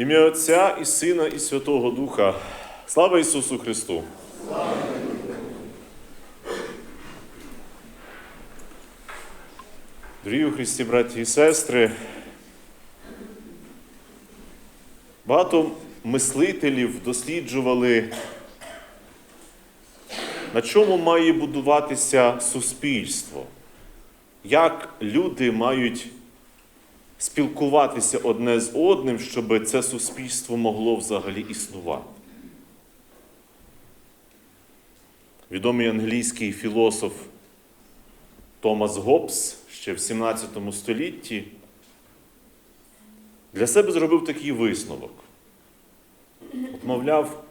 Ім'я Отця і Сина, і Святого Духа. Слава Ісусу Христу! Дорогі у Христі, браті і сестри, багато мислителів досліджували, на чому має будуватися суспільство, як люди мають спілкуватися одне з одним, щоб це суспільство могло взагалі існувати. Відомий англійський філософ Томас Гоббс ще в 17 столітті для себе зробив такий висновок. От, мовляв,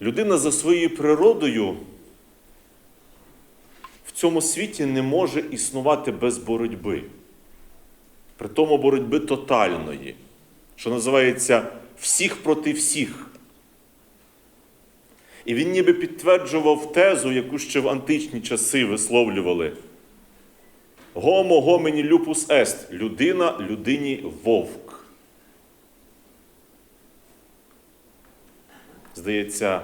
людина за своєю природою в цьому світі не може існувати без боротьби. При тому боротьби тотальної, що називається всіх проти всіх. І він ніби підтверджував тезу, яку ще в античні часи висловлювали. Гомо гомені люпус ест людина людині вовк. Здається,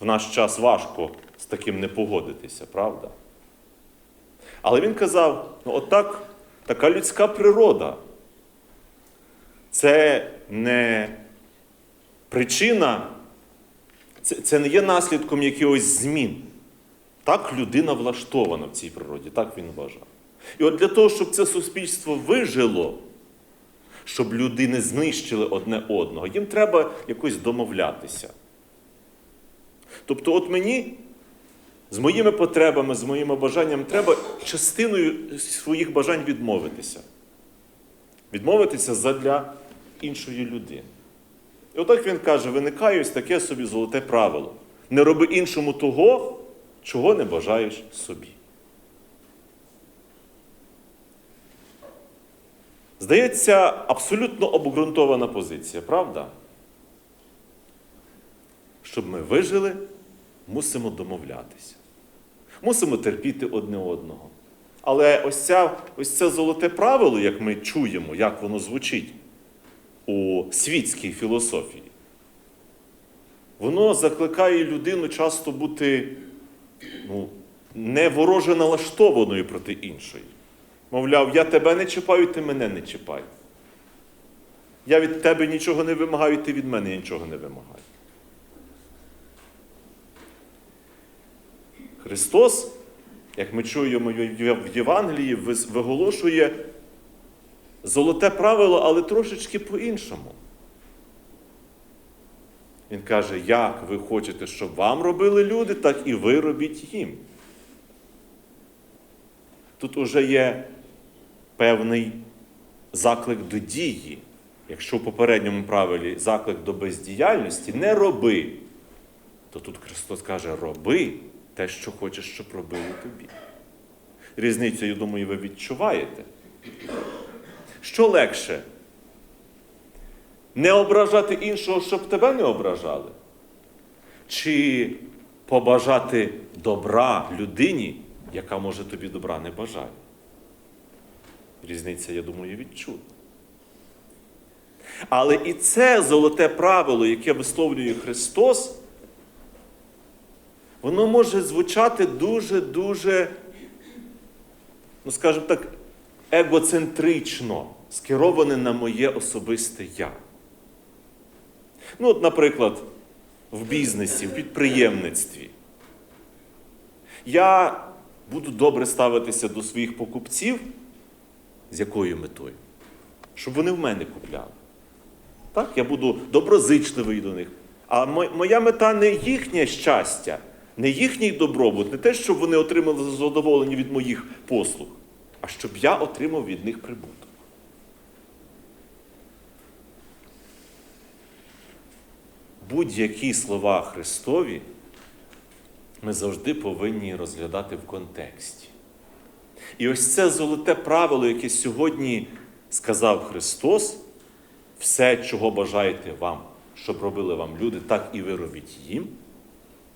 в наш час важко з таким не погодитися, правда? Але він казав: ну, отак, така людська природа. Це не причина, це, це не є наслідком якихось змін. Так людина влаштована в цій природі, так він вважав. І от для того, щоб це суспільство вижило, щоб люди не знищили одне одного, їм треба якось домовлятися. Тобто, от мені з моїми потребами, з моїми бажаннями треба частиною своїх бажань відмовитися. Відмовитися задля іншої людини. І отак він каже: виникає ось таке собі золоте правило. Не роби іншому того, чого не бажаєш собі. Здається, абсолютно обґрунтована позиція, правда? Щоб ми вижили, мусимо домовлятися. Мусимо терпіти одне одного. Але ось, ця, ось це золоте правило, як ми чуємо, як воно звучить у світській філософії, воно закликає людину часто бути ну, не вороже налаштованою проти іншої. Мовляв, я тебе не чіпаю, ти мене не чіпай. Я від тебе нічого не вимагаю, ти від мене нічого не вимагай. Христос, як ми чуємо в Євангелії, виголошує золоте правило, але трошечки по-іншому. Він каже, як ви хочете, щоб вам робили люди, так і ви робіть їм. Тут уже є певний заклик до дії. Якщо в попередньому правилі заклик до бездіяльності, не роби, то тут Христос каже, роби те, що хочеш, щоб робили тобі. Різницю, я думаю, ви відчуваєте. Що легше? Не ображати іншого, щоб тебе не ображали? Чи побажати добра людині, яка може тобі добра не бажає? Різниця, я думаю, відчутна. Але і це золоте правило, яке висловлює Христос, воно може звучати дуже-дуже, ну скажімо так, егоцентрично, скероване на моє особисте я. Ну, от, наприклад, в бізнесі, в підприємництві. Я буду добре ставитися до своїх покупців. З якою метою? Щоб вони в мене купляли. Так, я буду доброзичливий до них. А моя мета не їхнє щастя, не їхній добробут, не те, щоб вони отримали задоволення від моїх послуг, а щоб я отримав від них прибуток. Будь-які слова Христові ми завжди повинні розглядати в контексті. І ось це золоте правило, яке сьогодні сказав Христос, все, чого бажаєте вам, щоб робили вам люди, так і ви робіть їм,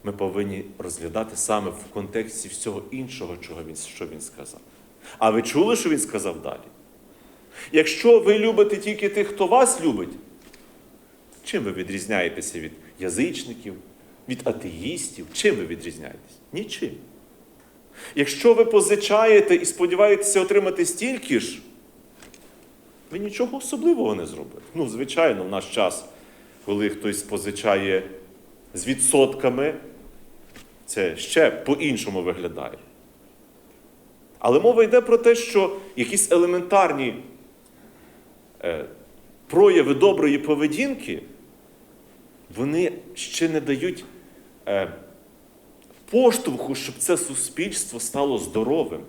ми повинні розглядати саме в контексті всього іншого, чого він, що він сказав. А ви чули, що він сказав далі? Якщо ви любите тільки тих, хто вас любить, чим ви відрізняєтеся від язичників, від атеїстів? Чим ви відрізняєтесь? Нічим. Якщо ви позичаєте і сподіваєтеся отримати стільки ж, ви нічого особливого не зробите. Ну, звичайно, в наш час, коли хтось позичає з відсотками, це ще по-іншому виглядає. Але мова йде про те, що якісь елементарні е, прояви доброї поведінки, вони ще не дають е, поштовху, щоб це суспільство стало здоровим.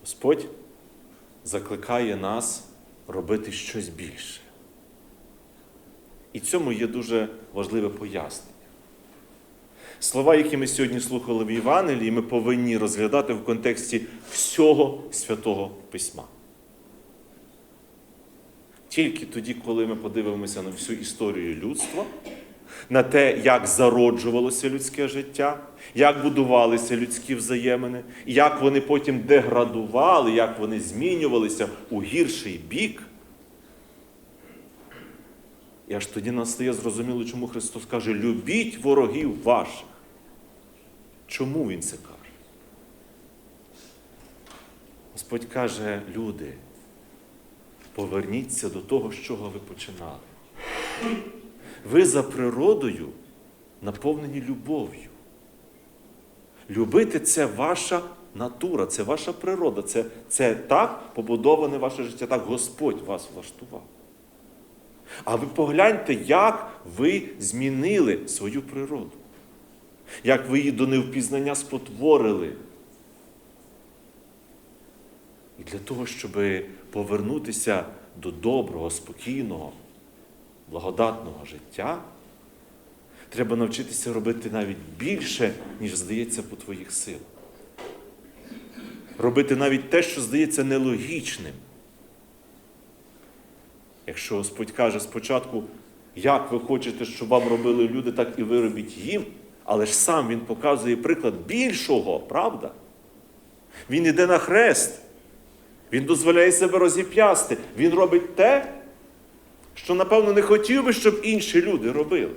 Господь закликає нас робити щось більше. І цьому є дуже важливе пояснення. Слова, які ми сьогодні слухали в Євангелії, ми повинні розглядати в контексті всього святого письма. Тільки тоді, коли ми подивимося на всю історію людства, на те, як зароджувалося людське життя, як будувалися людські взаємини, як вони потім деградували, як вони змінювалися у гірший бік. І аж тоді нам стає зрозуміло, чому Христос каже: любіть ворогів ваших. Чому Він це каже? Господь каже, люди, поверніться до того, з чого ви починали. Ви за природою наповнені любов'ю. Любити це ваша натура, це ваша природа, це, це так побудоване ваше життя, так Господь вас влаштував. А ви погляньте, як ви змінили свою природу, як ви її до невпізнання спотворили. І для того, щоб повернутися до доброго, спокійного, благодатного життя, треба навчитися робити навіть більше, ніж здається по твоїх силах. Робити навіть те, що здається нелогічним. Якщо Господь каже спочатку, як ви хочете, щоб вам робили люди, так і ви робіть їм, але ж сам Він показує приклад більшого, правда? Він іде на хрест, він дозволяє себе розіп'ясти, він робить те, що, напевно, не хотів би, щоб інші люди робили.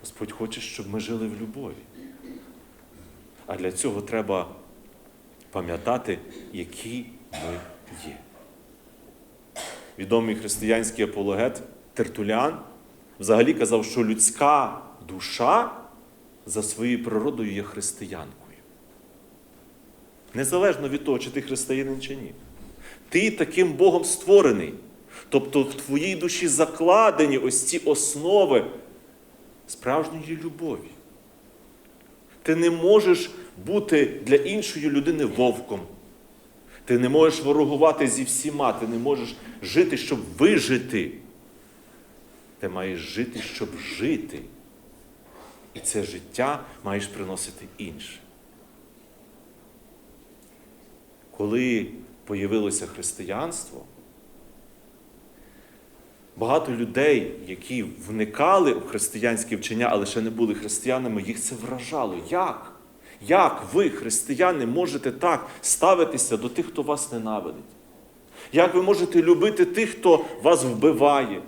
Господь хоче, щоб ми жили в любові. А для цього треба пам'ятати, які ми є. Відомий християнський апологет Тертулян взагалі казав, що людська душа за своєю природою є християнкою. Незалежно від того, чи ти християнин чи ні. Ти таким Богом створений. Тобто в твоїй душі закладені ось ці основи справжньої любові. Ти не можеш бути для іншої людини вовком. Ти не можеш ворогувати зі всіма, ти не можеш жити, щоб вижити. Ти маєш жити, щоб жити. І це життя маєш приносити інше. Коли появилося християнство, багато людей, які вникали у християнське вчення, але ще не були християнами, їх це вражало. Як? Як ви, християни, можете так ставитися до тих, хто вас ненавидить? Як ви можете любити тих, хто вас вбиває?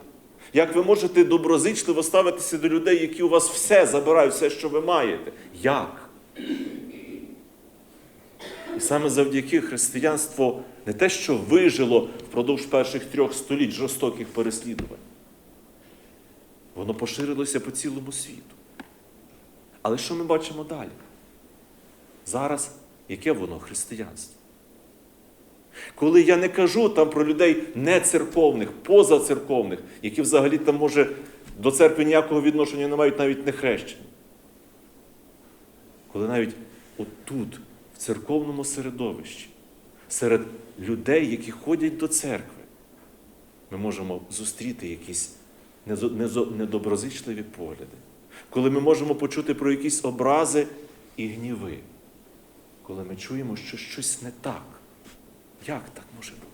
Як ви можете доброзичливо ставитися до людей, які у вас все забирають, все, що ви маєте? Як? І саме завдяки християнство не те, що вижило впродовж перших трьох століть жорстоких переслідувань. Воно поширилося по цілому світу. Але що ми бачимо далі? Зараз яке воно християнство? Коли я не кажу там про людей нецерковних, позацерковних, які взагалі там, може, до церкви ніякого відношення не мають навіть не хрещені. Коли навіть отут, церковному середовищі, серед людей, які ходять до церкви, ми можемо зустріти якісь недоброзичливі погляди, коли ми можемо почути про якісь образи і гніви, коли ми чуємо, що щось не так. Як так може бути?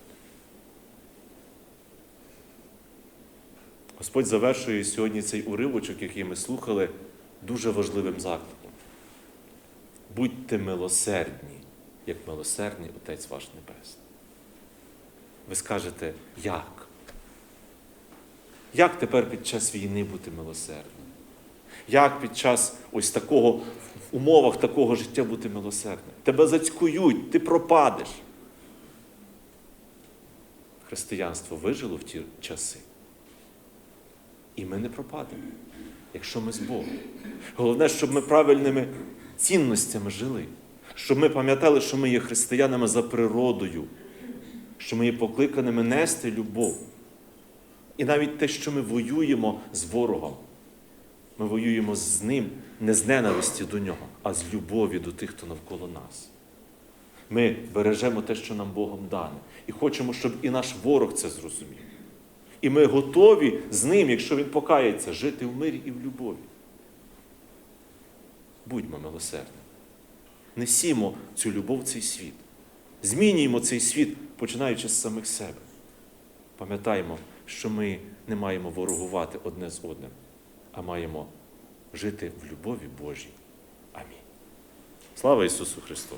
Господь завершує сьогодні цей уривочок, який ми слухали, дуже важливим закликом. Будьте милосердні, як милосердний Отець ваш Небесний. Ви скажете, як? Як тепер під час війни бути милосердним? Як під час ось такого, в умовах такого життя бути милосердним? Тебе зацькують, ти пропадеш. Християнство вижило в ті часи. І ми не пропадемо, якщо ми з Богом. Головне, щоб ми правильними цінностями жили, щоб ми пам'ятали, що ми є християнами за природою, що ми є покликаними нести любов. І навіть те, що ми воюємо з ворогом, ми воюємо з ним не з ненависті до нього, а з любові до тих, хто навколо нас. Ми бережемо те, що нам Богом дане, і хочемо, щоб і наш ворог це зрозумів. І ми готові з ним, якщо він покається, жити в мирі і в любові. Будьмо милосердні. Несімо цю любов в цей світ. Змінюємо цей світ, починаючи з самих себе. Пам'ятаємо, що ми не маємо ворогувати одне з одним, а маємо жити в любові Божій. Амінь. Слава Ісусу Христу!